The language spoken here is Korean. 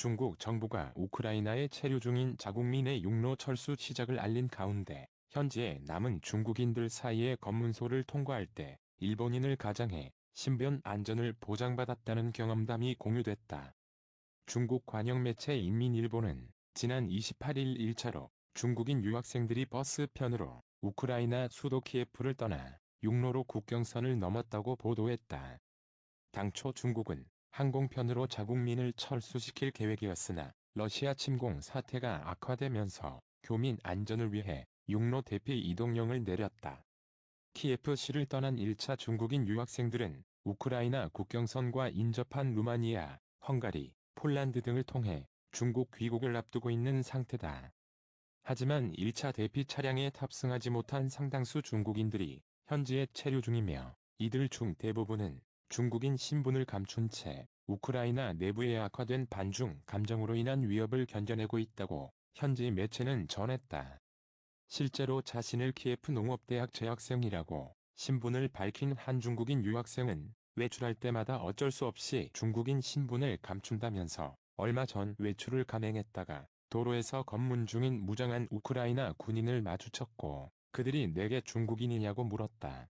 중국 정부가 우크라이나에 체류 중인 자국민의 육로 철수 시작을 알린 가운데 현지에 남은 중국인들 사이에 검문소를 통과할 때 일본인을 가장해 신변 안전을 보장받았다는 경험담이 공유됐다. 중국 관영 매체 인민일보는 지난 28일 1차로 중국인 유학생들이 버스 편으로 우크라이나 수도 키예프를 떠나 육로로 국경선을 넘었다고 보도했다. 당초 중국은 항공편으로 자국민을 철수시킬 계획이었으나 러시아 침공 사태가 악화되면서 교민 안전을 위해 육로 대피 이동령을 내렸다. 키예프시를 떠난 1차 중국인 유학생들은 우크라이나 국경선과 인접한 루마니아, 헝가리, 폴란드 등을 통해 중국 귀국을 앞두고 있는 상태다. 하지만 1차 대피 차량에 탑승하지 못한 상당수 중국인들이 현지에 체류 중이며 이들 중 대부분은 중국인 신분을 감춘 채 우크라이나 내부에 악화된 반중 감정으로 인한 위협을 견뎌내고 있다고 현지 매체는 전했다. 실제로 자신을 키예프 농업대학 재학생이라고 신분을 밝힌 한 중국인 유학생은 외출할 때마다 어쩔 수 없이 중국인 신분을 감춘다면서 얼마 전 외출을 감행했다가 도로에서 검문 중인 무장한 우크라이나 군인을 마주쳤고 그들이 내게 중국인이냐고 물었다.